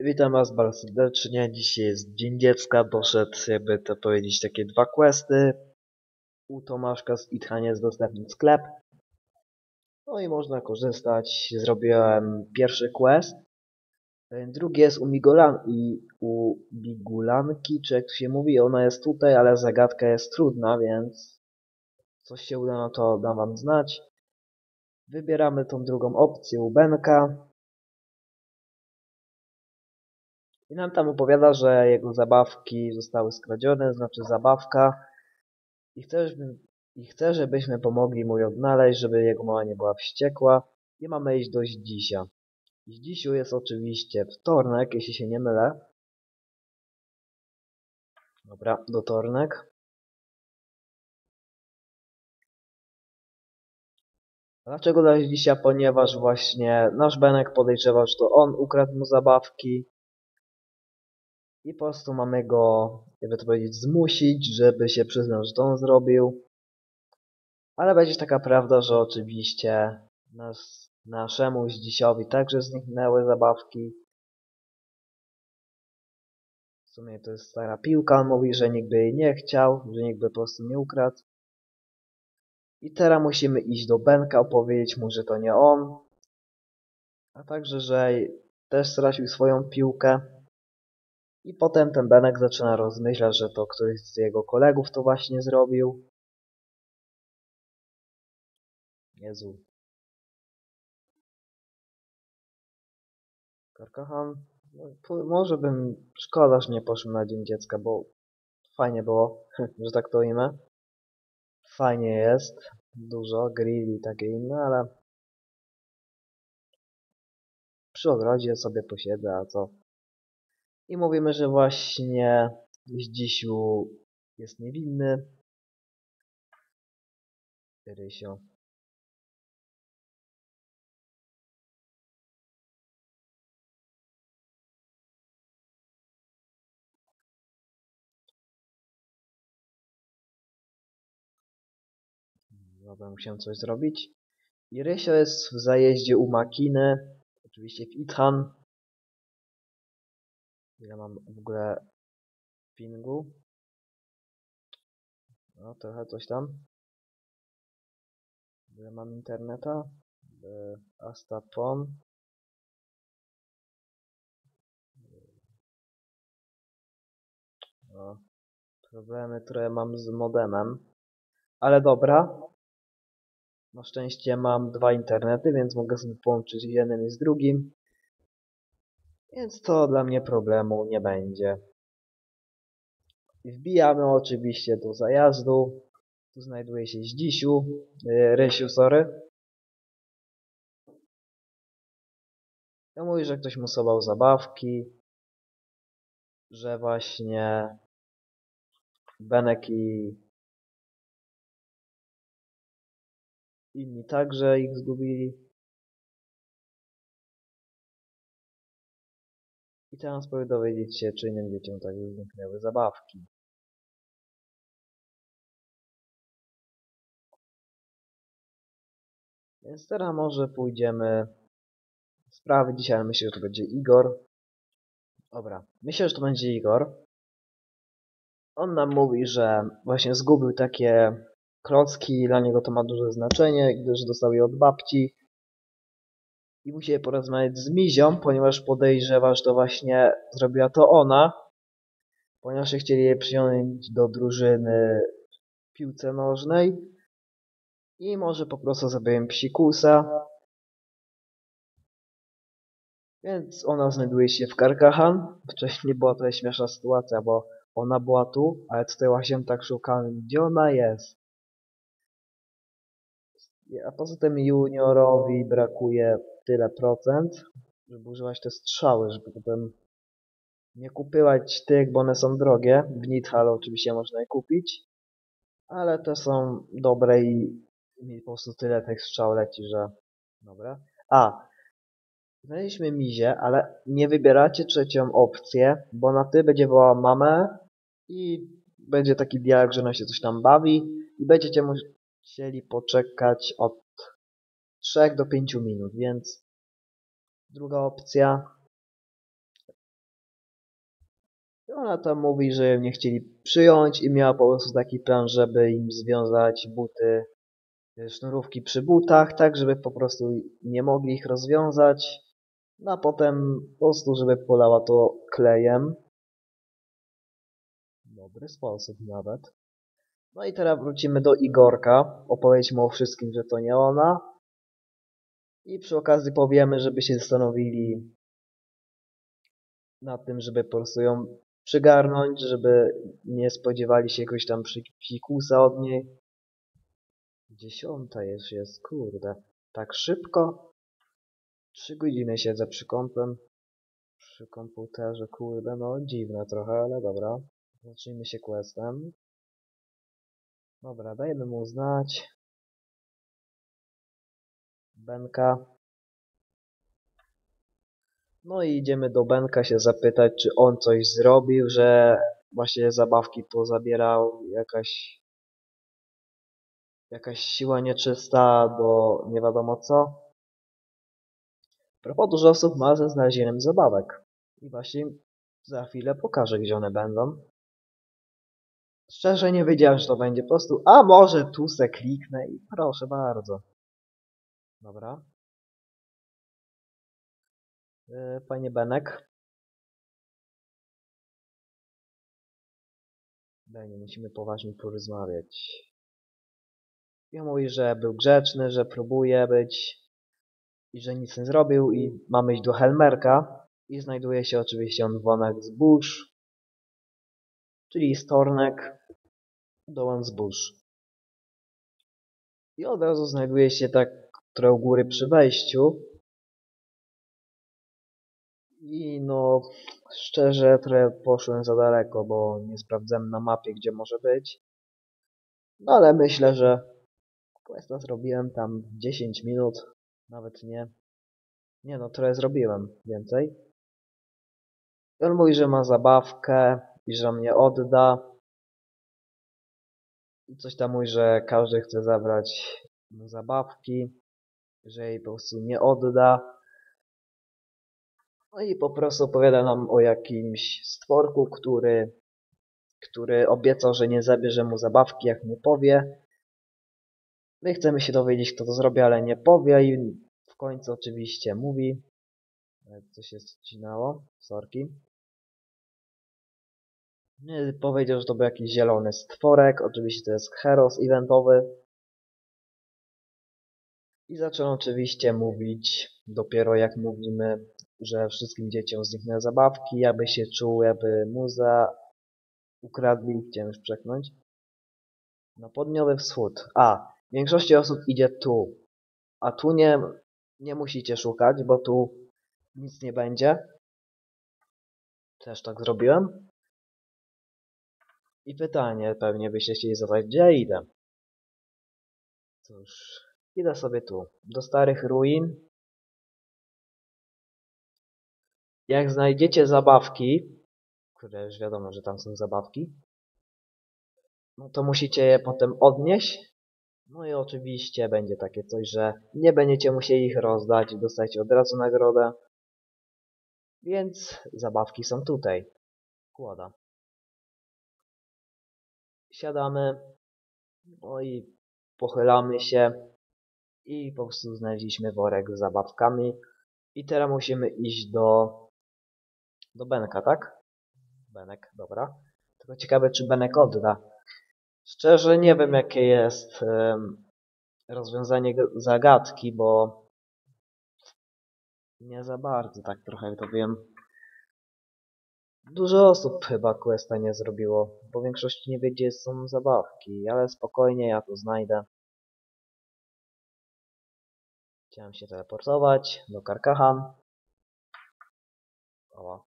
Witam was bardzo serdecznie. Dzisiaj jest Dzień Dziecka. Poszedł, jakby to powiedzieć, takie dwa questy. U Tomaszka z Ithan jest dostępny sklep. No i można korzystać. Zrobiłem pierwszy quest. Drugi jest u Migolan i u Bigulanki, czy jak to się mówi. Ona jest tutaj, ale zagadka jest trudna, więc coś się uda, no to dam wam znać. Wybieramy tą drugą opcję u Benka. I nam tam opowiada, że jego zabawki zostały skradzione, znaczy zabawka. I chce, żeby, i chce żebyśmy pomogli mu ją odnaleźć, żeby jego mama nie była wściekła. I mamy iść do Zdzisia. Zdzisiu jest oczywiście wtornek, jeśli się nie mylę. Dobra, do tornek. Dlaczego dla Zdzisia? Ponieważ właśnie nasz Benek podejrzewał, że to on ukradł mu zabawki. I po prostu mamy go, jakby to powiedzieć, zmusić, żeby się przyznał, że to on zrobił. Ale będzie taka prawda, że oczywiście nas, naszemu Zdzisiowi także zniknęły zabawki. W sumie to jest stara piłka, on mówi, że nikt by jej nie chciał, że nikt by po prostu nie ukradł. I teraz musimy iść do Benka, opowiedzieć mu, że to nie on. A także, że też stracił swoją piłkę. I potem ten Benek zaczyna rozmyślać, że to któryś z jego kolegów to właśnie zrobił. Jezu. Karkahan. No, może bym... Szkoda, że nie poszłem na Dzień Dziecka, bo fajnie było, że tak to imię. Fajnie jest. Dużo grill i takie inne, ale... Przy ogrodzie sobie posiedzę, a co? I mówimy, że właśnie Zdzisiu jest niewinny. Rysio. Dobra, musiałem coś zrobić. I Rysio jest w zajeździe u Makiny. Oczywiście w Ithan. Ja mam w ogóle pingu. No, trochę coś tam. Ile mam interneta? Astapon. No, problemy, które mam z modemem. Ale dobra. Na szczęście mam dwa internety, więc mogę sobie połączyć jeden i z drugim. Więc to dla mnie problemu nie będzie. Wbijamy oczywiście do zajazdu. Tu znajduje się Zdzisiu, yy, Rysiu, sorry. Ja mówię, że ktoś mu zabawki, że właśnie Benek i inni także ich zgubili. I teraz dowiedzieć się, czy innym dzieciom także zniknęły zabawki. Więc teraz może pójdziemy sprawdzić, ale myślę, że to będzie Igor. Dobra, myślę, że to będzie Igor. On nam mówi, że właśnie zgubił takie klocki, dla niego to ma duże znaczenie, gdyż dostał je od babci i musi porozmawiać z Mizią, ponieważ podejrzewa, że to właśnie zrobiła to ona, ponieważ chcieli jej przyjąć do drużyny w piłce nożnej i może po prostu zrobiłem psikusa. Więc ona znajduje się w Karkahan. Wcześniej była to śmieszna sytuacja, bo ona była tu, ale tutaj właśnie tak szukałem, gdzie ona jest. A poza tym juniorowi brakuje tyle procent, żeby używać te strzały, żeby potem nie kupować tych, bo one są drogie. W Nidhal oczywiście można je kupić, ale te są dobre i po prostu tyle tych strzał leci, że... Dobra. A, znaleźliśmy mizie, ale nie wybieracie trzecią opcję, bo na ty będzie wołała mamę i będzie taki dialog, że ona się coś tam bawi i będziecie musieli poczekać od 3 do 5 minut, więc druga opcja ona tam mówi, że ją nie chcieli przyjąć i miała po prostu taki plan, żeby im związać buty, sznurówki przy butach, tak żeby po prostu nie mogli ich rozwiązać. No a potem po prostu, żeby polała to klejem. Dobry sposób nawet. No i teraz wrócimy do Igorka. Opowiedźmy o wszystkim, że to nie ona. I przy okazji powiemy, żeby się zastanowili nad tym, żeby po prostu ją przygarnąć, żeby nie spodziewali się jakiegoś tam psikusa od niej. Dziesiąta już jest, kurde. Tak szybko? Trzy godziny siedzę przy kąpem. Przy komputerze, kurde, no dziwne trochę, ale dobra. Zacznijmy się questem. Dobra, dajmy mu znać. Benka. No i idziemy do Benka się zapytać, czy on coś zrobił, że właśnie zabawki pozabierał, jakaś jakaś siła nieczysta, bo nie wiadomo co. Propos dużo osób ma ze znalezieniem zabawek. I właśnie za chwilę pokażę, gdzie one będą. Szczerze nie wiedziałem, że to będzie po prostu, a może tu se kliknę i proszę bardzo. Dobra. Yy, Panie Benek. Daj, nie musimy poważnie porozmawiać. On mówi, że był grzeczny, że próbuje być i że nic nie zrobił i mamy iść do Helmerka i znajduje się oczywiście on w Wonach Zbóż, czyli Stornek dołem zbóż. I od razu znajduje się tak trochę u góry przy wejściu. I no, szczerze trochę poszłem za daleko, bo nie sprawdzałem na mapie, gdzie może być. No ale myślę, że questa zrobiłem tam 10 minut, nawet nie. Nie no, trochę zrobiłem więcej. I on mówi, że ma zabawkę i że mnie odda. I coś tam mówi, że każdy chce zabrać zabawki, że jej po prostu nie odda. No i po prostu opowiada nam o jakimś stworku, który, który obiecał, że nie zabierze mu zabawki, jak nie powie. My chcemy się dowiedzieć, kto to zrobi, ale nie powie i w końcu oczywiście mówi. Co się ścinało? Sorki. Powiedział, że to był jakiś zielony stworek. Oczywiście to jest Heros eventowy. I zaczął oczywiście mówić, dopiero jak mówimy, że wszystkim dzieciom zniknęły zabawki, aby się czuł, aby muza ukradli, chciałem już przeknąć. Na południowy wschód. A, większości osób idzie tu. A tu nie, nie musicie szukać, bo tu nic nie będzie. Też tak zrobiłem. I pytanie pewnie byście chcieli zadać, gdzie idę? Cóż, idę sobie tu, do starych ruin. Jak znajdziecie zabawki, które już wiadomo, że tam są zabawki, no to musicie je potem odnieść. No i oczywiście będzie takie coś, że nie będziecie musieli ich rozdać, dostajecie od razu nagrodę. Więc zabawki są tutaj. Kłoda siadamy, no i pochylamy się i po prostu znaleźliśmy worek z zabawkami i teraz musimy iść do do Benka, tak? Benek, dobra. Tylko ciekawe, czy Benek odda. Szczerze nie wiem, jakie jest um, rozwiązanie zagadki, bo nie za bardzo tak trochę to wiem. Dużo osób chyba questa nie zrobiło, bo większości nie wie gdzie są zabawki, ale spokojnie, ja to znajdę. Chciałem się teleportować do Karkahan. O.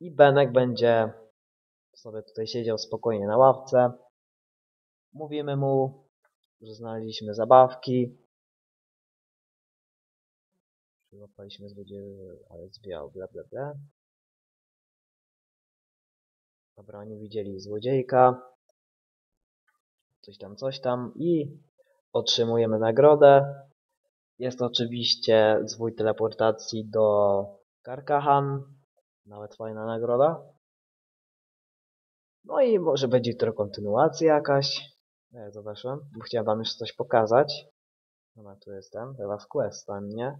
I Benek będzie sobie tutaj siedział spokojnie na ławce. Mówimy mu, że znaleźliśmy zabawki. Przyłapaliśmy złodzieja, ale zwiał, bla bla bla. Dobra, oni widzieli złodziejka. Coś tam, coś tam. I otrzymujemy nagrodę. Jest oczywiście zwój teleportacji do Karkahan. Nawet fajna nagroda. No i może będzie jutro kontynuacja jakaś. Ja zobaczyłem, bo chciałem wam jeszcze coś pokazać. Dobra, tu jestem, chyba w questa, nie?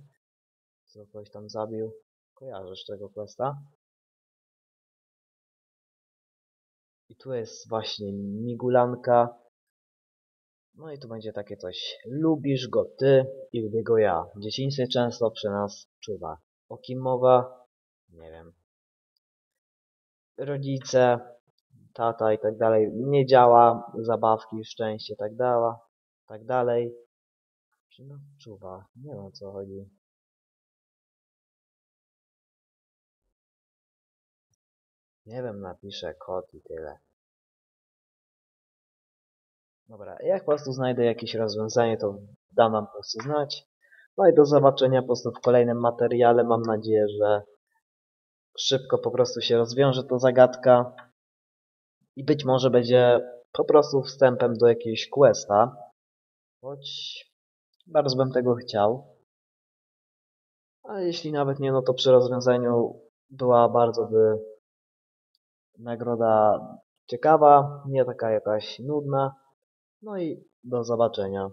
Co ktoś tam zabił. Kojarzysz tego questa? I tu jest właśnie migulanka. No i tu będzie takie coś. Lubisz go ty i lubię go ja. Dzieciństwie często przy nas czuwa. O kim mowa? Nie wiem. Rodzice, tata i tak dalej. Nie działa. Zabawki, szczęście, tak dalej. Tak dalej. Przy nas czuwa. Nie wiem o co chodzi. Nie wiem, napiszę kod i tyle. Dobra, jak po prostu znajdę jakieś rozwiązanie, to dam wam po prostu znać. No i do zobaczenia po prostu w kolejnym materiale. Mam nadzieję, że szybko po prostu się rozwiąże to zagadka. I być może będzie po prostu wstępem do jakiegoś questa. Choć bardzo bym tego chciał. A jeśli nawet nie, no to przy rozwiązaniu była bardzo by nagroda ciekawa, nie taka jakaś nudna. No i do zobaczenia.